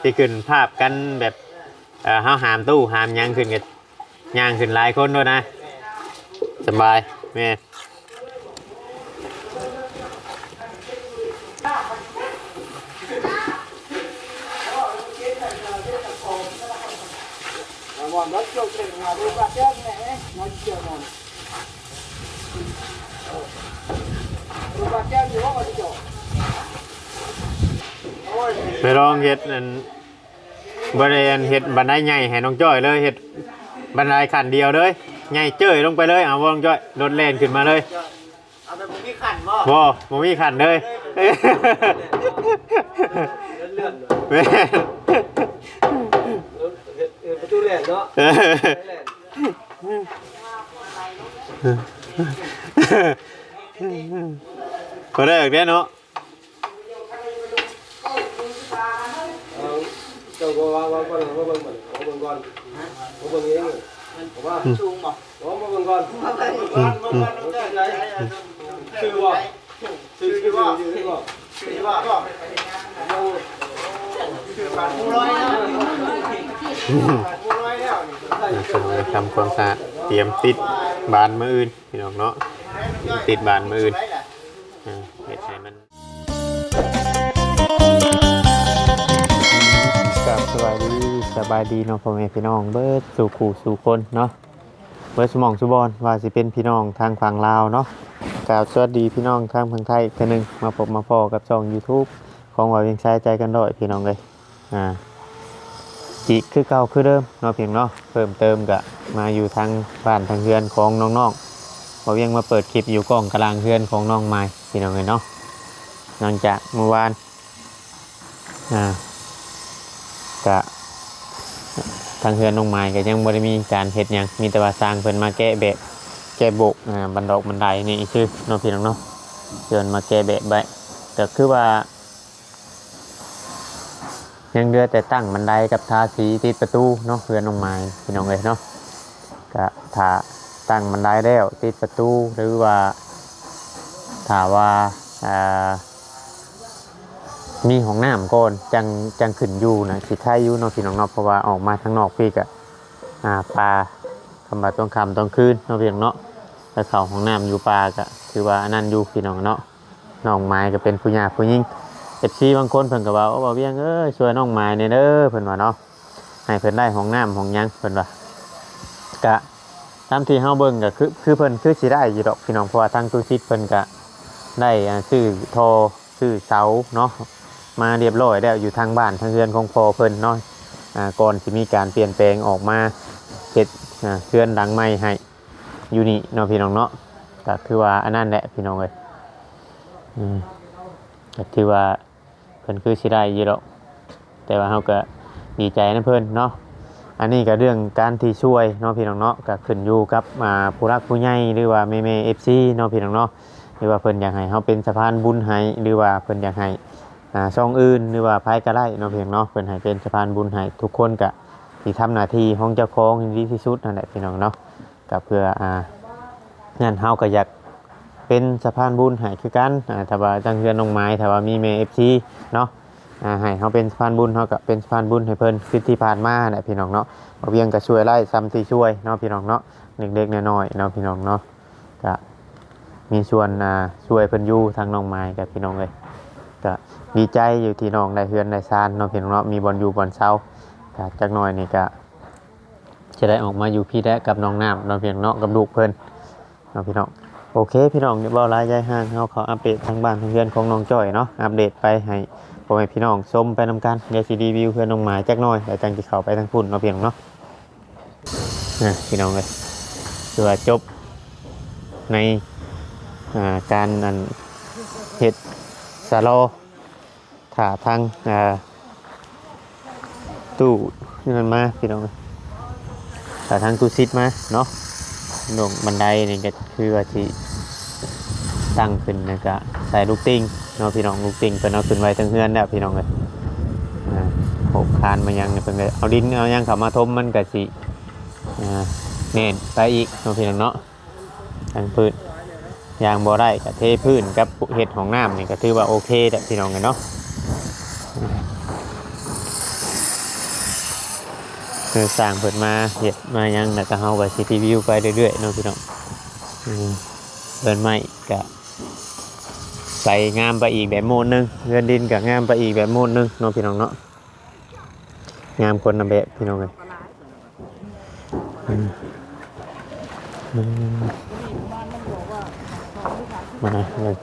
ที่ขึ้นภาพกันแบบเอ่อเฮาหามตู้หามหยังขึ้นกันย่างขึ้นหลายคนด้วยนะสบายแม่ mòn ไปลองเฮ็ดอันบริเวณเฮ็ดบันไดใหญ่ให้น้องจ้อยเลยเฮ็ดบันไดขันเดียวเลยใหญ่เจ้ยลงไปเลยเอาบ่น้องจ้อยรถแล่นขึ้นมาเลย à mày cũng đi khẩn mà บ่บ่มีขันเลยแม่ประตูแหลนเนาะเออแหลนก็ได้อีกแล้วเนาะ จ้าก็ว่าว่าว่าว่าเบิ่งมันว่าเบิ่งก่อนว่าเบิ่งเองผมว่าชูงบ่ว่าเบิ่งก่อนว่าเบิ่งก่อนว่าเบิ่งก่อนชื่อว่าชื่อชื่อว่าชื่อว่าชื่อว่าชื่อผ่านผู้ร้อยแล้วผ่านผู้ร้อยแล้วนี่กำลังทำความสะอาดเตรียมติดบานมืออื่นพี่น้องเนาะติดบานมืออื่นเฮ็ดให้มัน กับสบายดีสบายดีเนาะพ่อแม่พี่น้องเบิร์ดสู่ขู่สู่คนเนาะเบิร์ดสมองสุบอนว่าสิเป็นพี่น้องทางฝั่งลาวเนาะกราบสวัสดีพี่น้องทางฝั่งไทยอีกทื่อหนึงมาพบมาพอกับช่อง YouTube ของว่าเวียงชายใจกันด้อยพี่น้องเลยอ่าจีคือเก่าคือเดิมเนาะเพียงเนาะเพิ่มเติมกะมาอยู่ทางบ้านทางเฮือนของน้องๆพอเวียงมาเปิดคลิปอยู่กล้องกลางเฮือนของน้องไม้พี่น้องเลยเนาะหลังจากเมื่อวานอ่า กะทางเฮือนน้องไม้ก็ยังบ่ได้มีการเฮ็ดหยังมีแต่ว่าสร้างเพิ่นมาแก้แบบแก้โบกอ่าบันดอกบันไดนี่ชื่อน้องพี่น้องเนาะเชิญมาแก้แบบไว้ก็คือว่า ยังเดือแต่ตั้งบันไดกับทาสีติดประตูเนาะเพื่อนลงไม้พี่น้องเลยเนาะก็ถ้าตั้งบันไดแล้วติดประตูหรือว่าถ้าว่าอ่า มีห้องน้ำก่อนจังจังขึ้นอยู่นะสิค่ายอยู่เนาะพี่น้องเนาะเพราะว่าออกมาทางนอกพี่ก็อ่าปลาคำบาต้องคำต้องคืนเนาะพี่น้องเนาะแต่เขาห้องน้ำอยู่ปลาก็คือว่าอันนั้นอยู่พี่น้องเนาะน้องไม้ก็เป็นผู้หญิงผู้หญิงเอฟซีบางคนเพิ่นก็ว่าโอ้บ่าวเวียงเอ้ยช่วยน้องไม้เนี่ยเด้อเพิ่นว่าเนาะให้เพิ่นได้ห้องน้ำห้องยังเพิ่นว่ากะตามที่เฮาเบิ่งก็คือคือเพิ่นคือสิได้อยู่ดอกพี่น้องเพราะว่าทางตู้ชิดเพิ่นก็ได้ซื้อทรซื้อเสาเนาะ มาเรียบร้อยแล้วอยู่ทางบ้านทางเรือนของพอเพิ่นเนาะอ่าก่อนสิมีการเปลี่ยนแปลงออกมาเฮ็ดอ่าเรือนหลังใหม่ให้อยู่นี่เนาะพี่น้องเนาะก็คือว่าอันนั้นแหละพี่น้องเอ้ยอืมก็ถือว่าเพิ่นคือสิได้อยู่ดอกแต่ว่าเฮาก็ดีใจนะเพิ่นเนาะอันนี้ก็เรื่องการที่ช่วยเนาะพี่น้องเนาะก็ขึ้นอยู่กับอ่าผู้รักผู้ใหญ่หรือว่าแม่ๆ FC เนาะพี่น้องเนาะหรือว่าเพิ่นอยากให้เฮาเป็นสะพานบุญให้หรือว่าเพิ่นอยากให้ อ่าช่องอื่นหรือว่าไผก็ได้เนาะพี่น้องเนาะเพิ่นให้เป็นสะพานบุญให้ทุกคนก็ที่ทำหน้าที่ของเจ้าของให้ดีที่สุดนั่นแหละพี่น้องเนาะก็เพื่ออ่างั้นเฮาก็อยากเป็นสะพานบุญให้คือกันอ่าถ้าว่าจังเฮือนน้องไม้ถ้าว่ามีเมเอฟซีเนาะอ่าให้เขาเป็นสะพานบุญเขาก็เป็นสะพานบุญให้เพิ่นคือที่ผ่านมาเนี่ยพี่น้องเนาะบ่เวียงก็ช่วยไล่ซ้ำที่ช่วยเนาะพี่น้องเนาะเด็กๆน้อยๆเนาะพี่น้องเนาะก็มีส่วนอ่าช่วยเพิ่นอยู่ทางน้องไม้กับพี่น้องเลย ก็ดีใจอยู่ที่น้องได้เฮือนได้ซานเนาะพี่น้องเนาะมีบอลอยู่บอลเช้าก็จักหน่อยนี่ก็จะได้ออกมาอยู่พี่แดะกับน้องน้ำเนาะพี่น้องเนาะกับลูกเพิ่นเนาะพี่น้องโอเคพี่น้องเดี๋ยวเบาหลายใจห่างเขาขออัปเดตทางบ้านทางเพื่อนของน้องจ้อยเนาะอัปเดตไปให้พ่อแม่พี่น้องชมไปนำกันเดี๋ยวซีดีวิวเพื่อนน้องหมาจักหน่อยเดี๋ยวจังจะเข้าไปทางพุ่นเนาะพี่น้องเนาะนะพี่น้องเลยเพื่อจบในการอันเห็ดาโลถาทางอ่าตู้นั่นมาพี่น้องเอ้ยถาทางตู้ซิดมาเนาะลงบันไดนี่ก็คือว่าที่ตั้งขึ้นนะก็ใส่ลูกติ้งเนาะพี่น้องลูกติ้งเป็นเอาขึ้นไว้ทั้งเฮือนแล้วพี่น้องเลยอ่าโขกคานมายังเป็นไงเอาดินเอายังเขามาทมมันก็สิอ่าเน่นไปอีกเนาะพี่น้องเนาะทางพื้น ยางบ่ได้ก็เทพื้นกับเห็ดของน้ำนี่ก็ถือว่าโอเคแต่พี่น้องกันเนาะคือสร้างเปิดมาเห็ดมายังแล้วก็เฮาก็สิรีวิวไปเรื่อยๆเนาะพี่น้องอืมเดินม้ก็ไปงามไปอีกแบบโมนหนึงเรือนดินก็งามไปอีกแบบโมนหนึงเนาะพี่น้องเนาะงามคนละแบบพี่น้องเลยอื มอืมมาเลย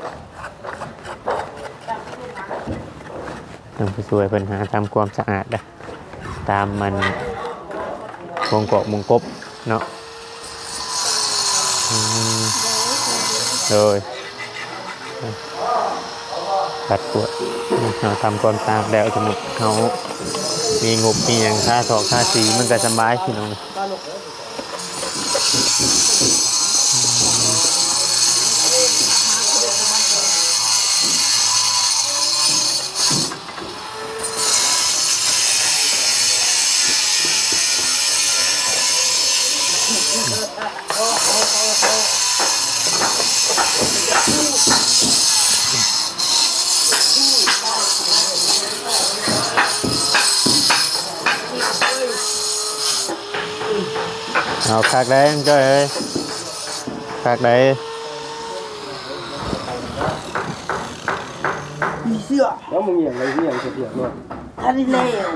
ทำผู้ช่วยปัญหาทำความสะอาดนะตามมันวงเกาะวงกบเนาะอืมโดยตัดกวดเราทำความสะอาดแล้วสมมติเขามีงบมีอย่างค่าถอกค่าสีมันก็สบายพี่น้อง เอา khạc đấy anh chơi ơi khạc đấy มีเสื้อแล้วมึงเหยียงอะไรเหยียงเสียงด้วยทันเลว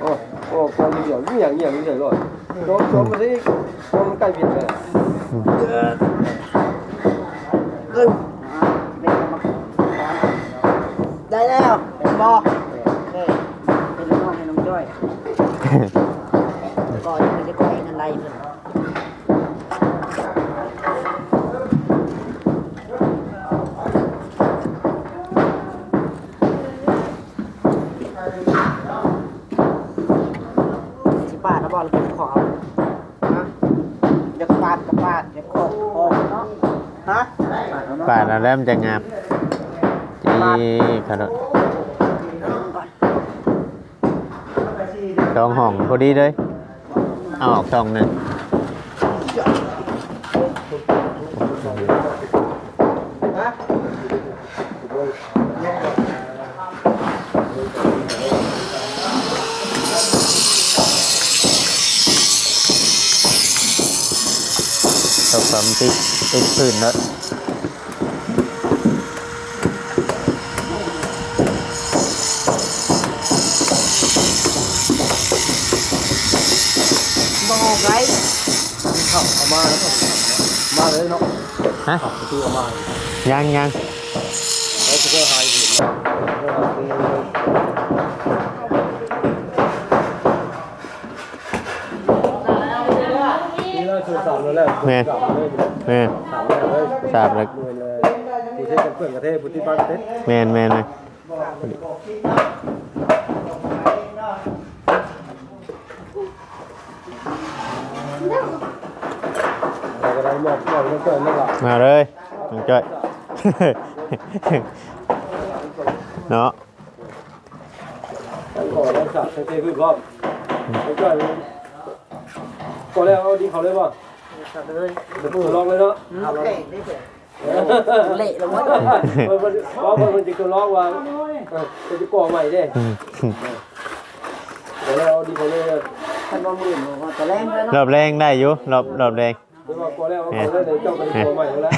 โอ้โอ้คนเหยียงเหยียงเหยียงเฉยเลยโดนโดนมาสิโดนใกล้เบียดเลยเอ้ยได้แล้วเป็นบอ ป่าเราเริ่มจะงามที่ขนมสองห้องพอดีเลยเอาออกสองหนึ่งตกผมติดติดพื้นแล้ว เอามาแล้วก็มาเลยเนาะฮะปตูเอามายังยังแล้วก็หายไปนี่เราคือสามแล้วแหละแม่สามเลยแม่สามเลยทราบแล้วเลยเลยผู้ที่เป็นเพื่อนประเทศผู้ที่บ้านประเทศแมนแมนเลย เราก็ได้มอบมอบเพื่อนนั่นแหละมาเลยน้องจ้อย เนาะขอรักษาเทคือรอบแล้วก็ก็แล้วเอาดีเขาเลยป่ะเลยเดี๋ยวลองเลยเนาะเอาเละได้เถอะเละลงมามันมันเพราะมันมันจะก็ร้องว่าจะจะก่อใหม่เด้อืมเดี๋ยวเราเอาดีเขาเลยท่านว่าหมื่นว่าจะแรงเลยรเนาะอบแรงได้อยู่รอบรอบแรงเดี๋ย ว่าก่อแล้วก่อแล้วเดี๋ยวเจ้าก็จะก่อใหม่แล้ว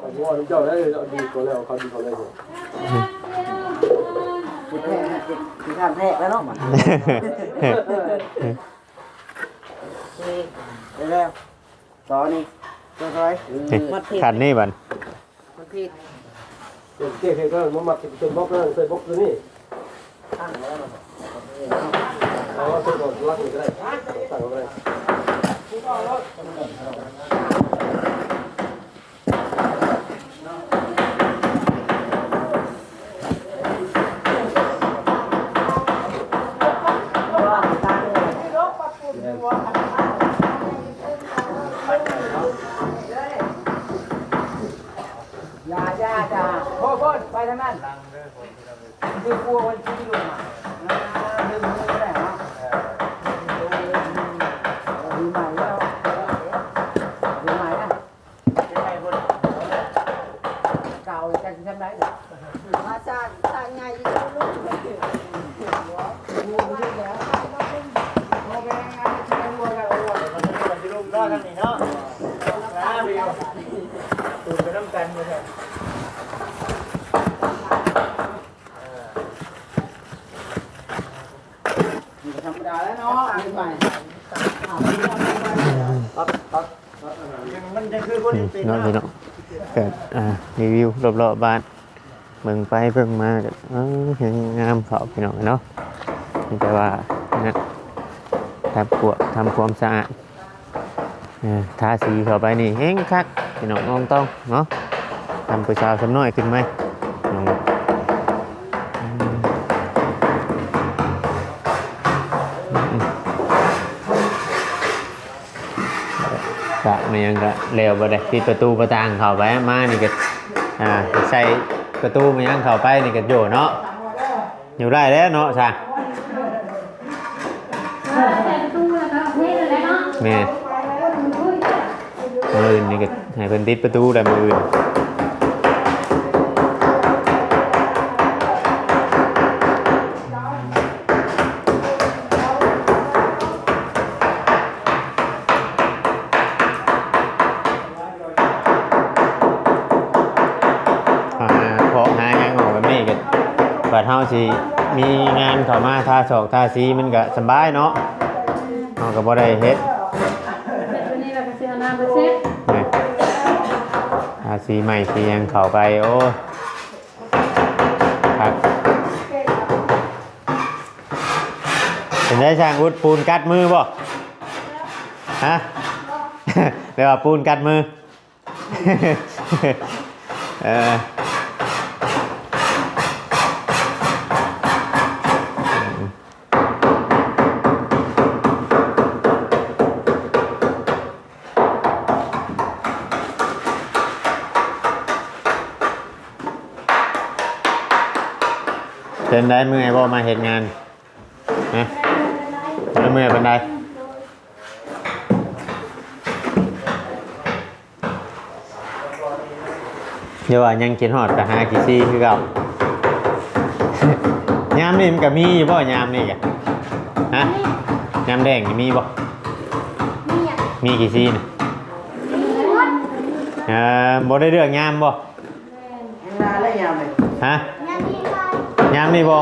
ผมว่าเจ้าได้เอาดีก่อแล้วเขาดีเขาเลยสุดแท้คือท่านแท้แล้วเนาะมันได้แล้วต่อนี่ตัวร้อยมัดผิดขันนี่บันมัดผิดเดี๋ยวเจ๊ก็มันมัดติดเป็นบล็อกนั่นใส่บล็อกตัวนี้ตั้งแล้วเอาว่าตัวก่อนรักก็ได้ตั้งก็ได้ ยาจ้าจ้าพ่อพ่อไปทางนั้นคือกลัววันที่ลงมาดึงมือได้เหรอดูใหม่แล้วดูใหม่นะ เก่าจะทำไรมาสร้างสร้างไงลูก ดาแล้วเนาะอันใหม่มันจะคือคน อืม เป็น เนาะพี่เนาะเกิดอ่า รีวิวรอบๆบ้านเบิ่งไปเบิ่งมาก็เออยังงามเขาพี่น้องเนาะนี่แต่ว่านะทำกวทำความสะอาดเออทาสีเข้าไปนี่เฮงคักพี่น้องน้องต้องเนาะทำประชาสำน้อยขึ้นไหมน้องอืมอืมกะมันยังกะเร็วบ่ได้ปิดประตูประตางเข้าไปมานี่ก็ อ่าใส่ประตูมันยังเข้าไปนี่ก็อยู่เนาะอยู่ได้แล้วเนาะช่างแต่ประตูแล้วก็เว้นแล้วเนาะแม่มืออื่นนี่ก็ให้เพิ่นติดประตูได้มืออื่น สิมีงานเข้ามาทาศอกทาสีมันก็สำบายเนาะเฮาก็บ่ได้เฮ็ดเป็นตัวนี้เราก็เสียน้ำไปเซ็ตนี่ทาสีใหม่สีหยังเข้าไปโอ้ครับเป็นได้ช่างอุดปูนกัดมือบ่ฮะเรียกว่าปูนกัดมือ เออ เป็นได้เมื่อยบ่มาเห็นงานนะแล้วเมื่อยเป็นไดเดี๋ยวว่ายังกินหอดกับหากี่ซี่คือเก่ายามนี่มันก็มีอยู่บ่ยามนี่กะฮะยามแดงนี่มีบ่นี่อะมีกี่ซี่น่ะเออบ่ได้เรื่องยามบ่นานแล้วยามเลยฮะงานที่ไป ยามนี่บ่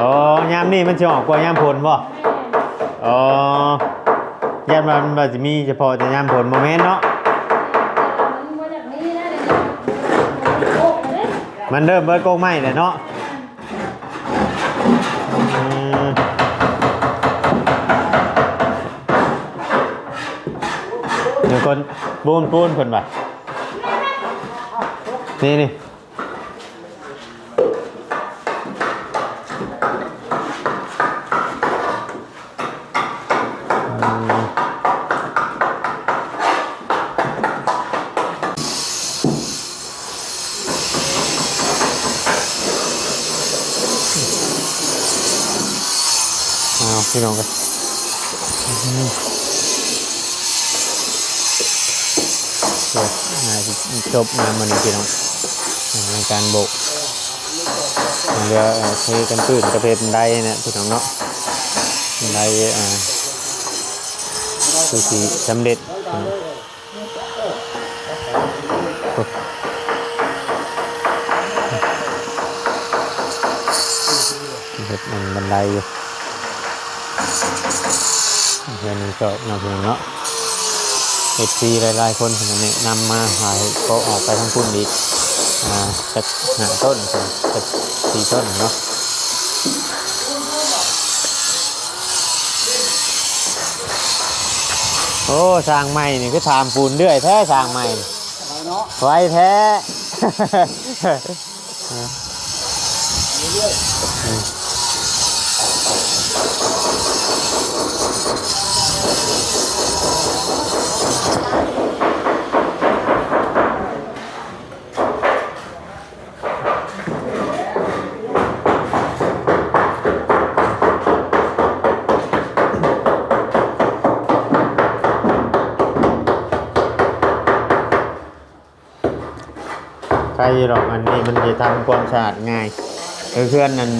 อ๋อยามนี่มันจะออกกว่ายามผลบ่อ๋อยามมันมันจะมีเฉพาะแต่ยามผลโมเมนต์เนาะ มันเริ่มเบิดโกงไหมเลยเนาะมเดี๋ยวคนปูนปูนคนบ่นี่นี่ น้องกันอืมเดี๋ยนาจะจบงามันพี่น้องในการโบกเรือเอ่อเทกันปืนกระเพนได้เนี่ยพี่น้องเนาะไดอ่าคือสีสำเร็จเฮ็ดมันบันไดอยู่ เพื่อนนี่ก็นำเพียงเนาะเอฟซีหลายๆคนผมแนะนำมาหายก็ออกไปทั้งพุ่นอีกอ่าจะหาต้นจะสี่ต้นเนาะโอ้สร้างใหม่นี่ก็ถามปูนเรื่อยแท้สร้างใหม่ไวแท้ หรอกอันนี้มันจะทำความสะอาดง่ายเพื่อนนั้น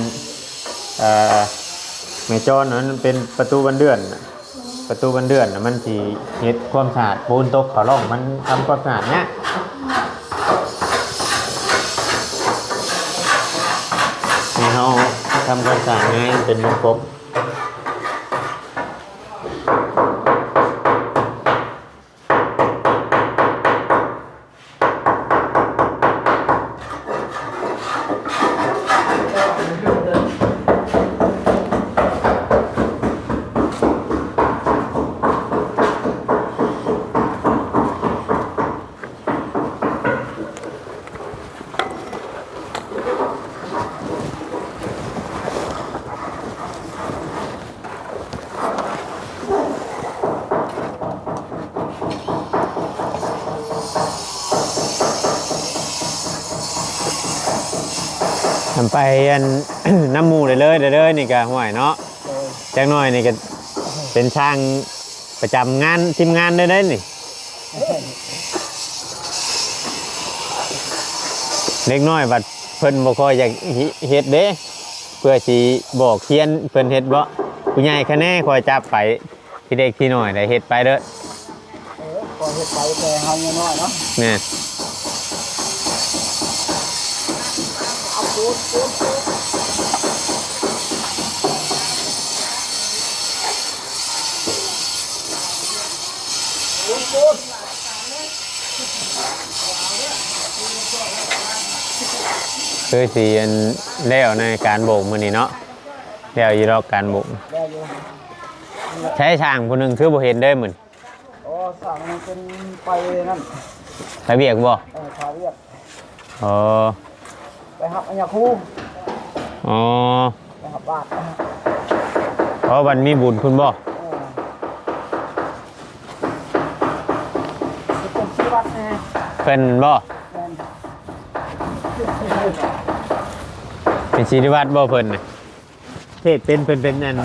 แม่จอนนั้นเป็นประตูบันเดือน ประตูบันเดือนมันสีเฮ็ดความสะอาดปูนตกขาล่องมันทำความสะอาดเนี่ยให้เขาทำความสะอาดง่ายเป็นวงกบท ไปอัน น้ำหมูเลยเลยเลยเลยนี่ก็ห่วยเนาะโดยจักหน่อยนี่ก็เป็นช่างประจำงานทีมงานได้ได้นี่เล็กน้อยบัดเพิ่นบ่ค่อยอยากเฮ็ดเด้เพื่อสิบอกเขียนเพิ่นเฮ็ดบ่ผู้ใหญ่คะแนนคอยจับไปที่เด็กที่น้อยได้เฮ็ดไปเด้อเออพอเฮ็ดไปแต่เฮายังน้อยเนาะเนี่ ยเอาปูนปูนปูนปูนปูนคือสิอันแล้วในการโบกมื้อนี้เนาะแล้วอยู่รอกการโบกได้อยู่ใช้ช่างผู้หนึงคือบ่เห็นเด้อมื้อโอ้สั่งมันเป็นไปนั่นระเบียกบ่เออชาวเวียดอ๋อไป หับอัญญาคู่อ๋อไปหับบาทนะฮะเพราะวันมีบุญคุณบ่เออสิเป็นชีวัดแน่เพิ่นบ่แม่นเป็นชีวัดบ่เพิ่นน่ะเทศเป็นเพิ่นเป็นอัน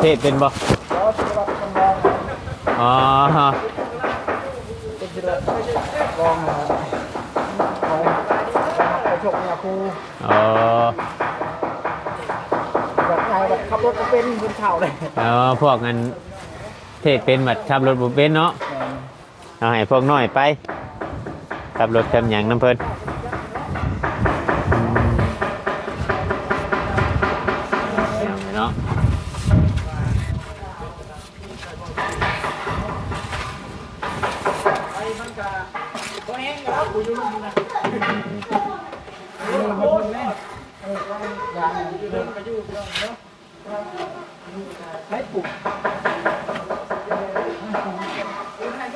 เทศเป็นบ่แล้วชีวัดจำลองอ๋อเป็นชีวัดลองนะไปไปชกอัญญาคู่ อ๋อแบบไงแบบขับรถเป็นบนเขาเลยอ๋อพวกนั้นเทศเป็นบัดขับรถบ่เป็นเนาะ เอาให้พวกน้อยไปขับรถทำหยังน้ำเพิ่น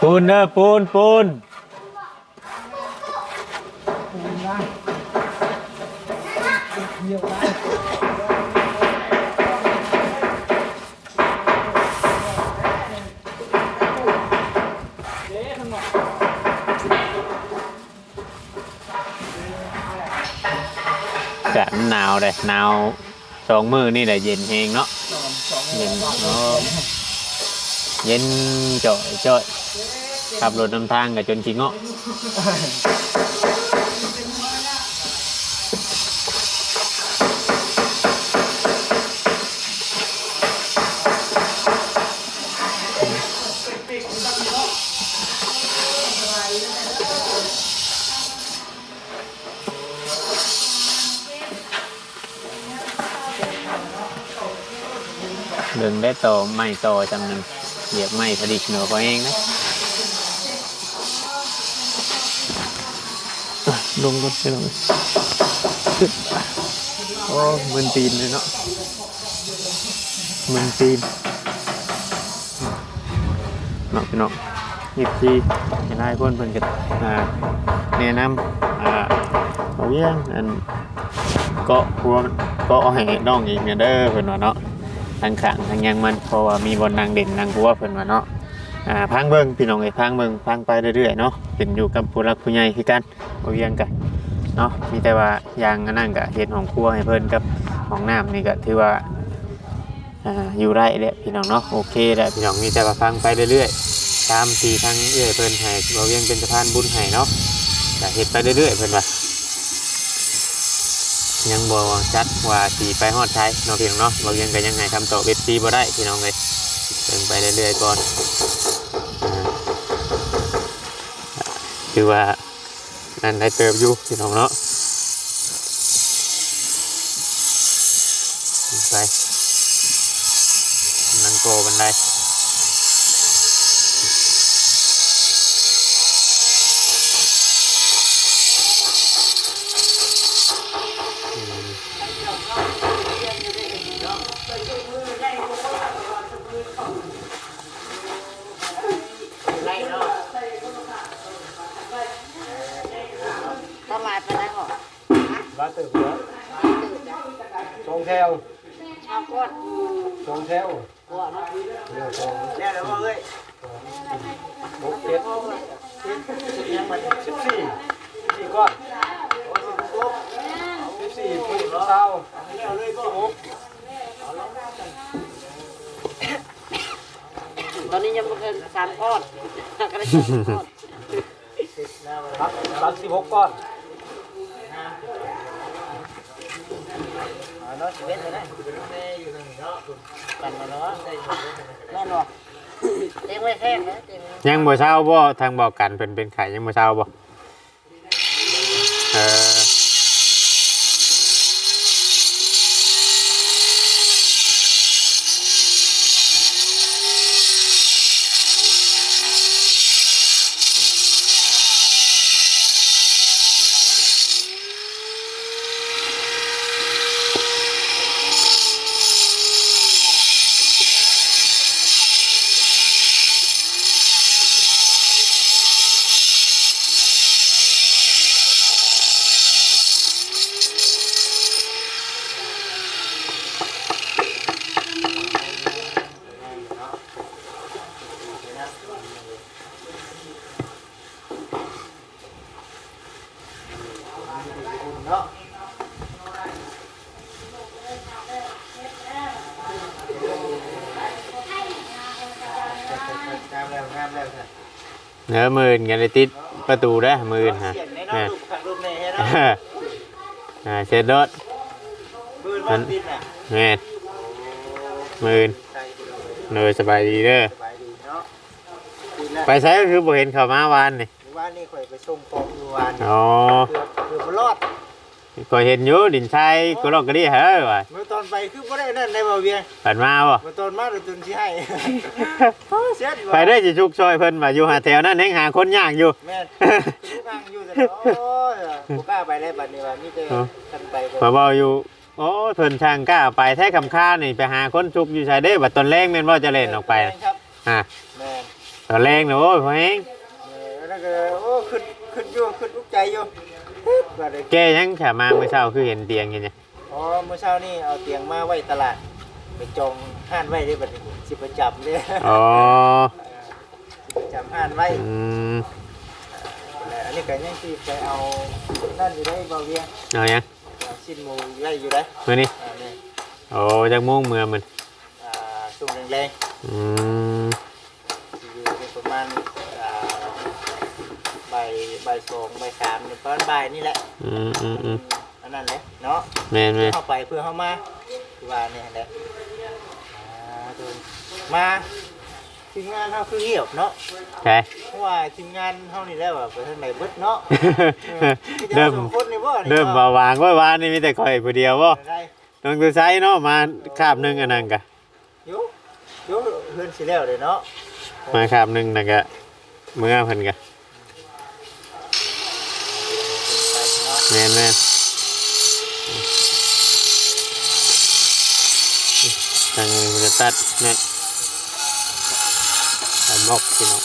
ปูนเด้อปูนปูนจะหนาวเลยหนาว สองมือนี่แหละเย็นเองเนาะเย็นเนาะเย็นจ่อยจ่อยขับรถนำทางกับจนขี้เงาะ ได้โตไม่โตจำหนึ่งเหยียบไม่ผลิตเหนือเขาเองนะอะลงรถไปลงโอ้มึนตีนเลยเนาะมึนตีนเนาะพี่น้องยิบทีจะได้พ่นเพิ่นกันอ่าแนะนำอ่าเอาเยี่ยงอันเกาะพวงเกาะเอาให้น้องอีกเนี่ยเด้อเพิ่นว่าเนาะ ทางขังทางยังมันเพราะว่ามีบนนางเด่นนางหัวเพิ่นว่าเนาะอ่าพังเบิ่งพี่น้องเอ้ยพังเบิ่งพังไปเรื่อยๆเนาะเป็นอยู่กับผู้รักผู้ใหญ่คือกันบ่เวียงกันเนาะมีแต่ว่ายางอันนั้นก็เฮ็ดห้องครัวให้เพิ่นกับห้องน้ำนี่ก็ถือว่าอ่าอยู่ได้แหละพี่น้องเนาะโอเคแหละพี่น้องมีแต่ว่าฟังไปเรื่อยๆตามที่ทางเอื้อยเพิ่นให้บ่เวียงเป็นสะพานบุญให้เนาะก็เฮ็ดไปเรื่อยๆเพิ่นว่า ยังบ่จัดว่าสีไปฮอดไทยเนาะพี่น้องเนาะเรายังก็ยังให้คำตอบเว็บซีบ่ได้พี่น้องเลยเดินไปเรื่อยๆก่อนคือว่านั่นได้เติมอยู่พี่น้องเนาะไปนั่งโกบันไดอืม แถว ชาวก้อน สองแถว ก้อนเนาะ เดี๋ยวสอง แล้วแล้วว่าเอ้ย หกเจ็ด ยังมัน สิบสี่สี่ก้อนสิบสี่พุ่งเศร้า แล้วเลยบ่ หก ตอนนี้ยังบ่เกินสามก้อนก็ได้สามก้อนรับรับสิบหกก้อนอ๋อเนาะสิเว็ดเลยนะกันมาเนาะแม่นบ่เต็งไว้แท่งนะเต็งยังบ่เช้าบ่ทางบอกกันเป็นเป็นไข่ยังบ่เช้าบ่เออ เนาะ งามแล้วงามแล้ว เนื้อมื่นกันเลยติดประตูได้อมื่นฮะเสียงในแม่เนาะลูกขังลูกแม่ให้เอเนาะออ่าเช็ดรถปืนมันบินน่ะแม่นมื่นใช่เนยสบายดีเด้อสบายดีเนาะบินแล้วไปใช้ก็คือบ่เห็นเข้ามาวานนี่ว่านี่ข่อยไปส่งของอยู่วานอ๋อ ก็เห็นอยู่ดินชายก็ลอกก็ดีเฮ้ยว่ะเมื่อตอนไปคือบ่ได้นั่นในบ่เวียงผ่านมาบ่เมื่อตอนมาเราจนสิให้เสียดีไปได้อสิชุกซอยเพิ่นมาอยู่หาแถวนั้นแฮงหาคนยากอยู่แม่นทางอยู่แต่ละโอ้ยบ่กล้าไปเลยบัดนี้ว่ามีแต่อ๋อท่านไปก็มาบอกอยู่โอ้เพิ่นช่างกล้าไปแท้คำค่านี่ไปหาคนชุกอยู่ชายเด้บัดตอนแรงแม่นบ่าจะเล่นออกไปครับอะแม่นตอนแรงน่ะโอ้ยพ่อแฮงแล้วก็โอ้ขึ้นขึ้นอยู่ขึ้นอุกใจอยู่ ว่าได้แกยังแค่มาเมื่อเช้าคือเห็นเตียงอยู่เนี่ยอ๋อเมื่อเช้านี่เอาเตียงมาไว้ตลาด ไปจองห้านไว้ได้บัดนี้สิประจับเลยอ๋อประจับห้านไว้อืมอันนี้ก็ยังสิไปเอานั่นอยู่ได้บ่เวียงเอายังเอาชิ้นหมูไว้อยู่ได้มื้อนี้อ่านี่โอ้จักโมงเมื่อมันอ่าสุ่มแรงอืมายบ่ายสองบ่ายสามเนี่ยประมาณบ่ายนี่แหละอืมอืมอืมอันนั้นแหละเนาะแม่นแม่นเข้าไปเพื่อเข้ามาคือว่าเนี่ยแหละอ่าดูมาทีมงานเขาคือเหี่ยวเนาะใช่ เพราะว่าทีมงานเขานี่ได้แบบไปทางไหนเบิดเนาะเริ่มสองคนนี่บ่นี่เริ่มบ่เบาหวางว่าวานนี่มีแต่ข่อยผู้เดียวบ่ได้น้องตัวใช้เนาะมาคาบหนึงอันนั้นกะอยุยุเพื่อนสิแล้วเลยเนาะมาคาบหนึงนั่นกะเมื่อเพิ่นกะ ไปเนาะ แม่นแม่นทางนี้จะตัดแม่นตัดบล็อกพี่น้อง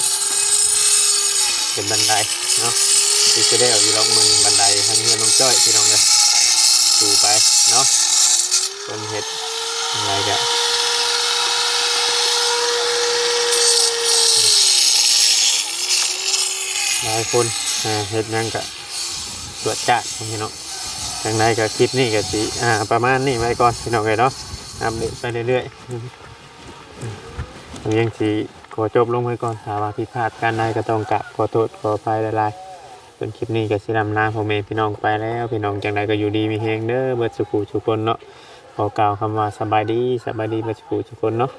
เป็นบันไดเนาะที่จะได้เอาอยู่ล็อกมือบันไดทางเพื่อนน้องจ้อยพี่น้องเลยดูไปเนาะคนเห็ดอะไรกะหลายคนเฮ็ดยังกะ ตรวจจัดพี่น้องทางใดก็คลิปนี้ก็สิอ่าประมาณนี้ไว้ก่อนพี่น้องเลยเนาะอัปเดตไปเรื่อยๆอืมอืมยังสิขอจบลงไว้ก่อนถ้าว่าผิดพลาดการใดก็ต้องกราบขอโทษขออภัยหลายๆส่วนคลิปนี้ก็สินำลาพ่อแม่พี่น้องไปแล้วพี่น้องจังใดก็อยู่ดีมีแฮงเด้อเบิดสุขุทุกคนเนาะขอกล่าวคำว่าสบายดีสบายดีเบิดสุขุทุกคนเนาะ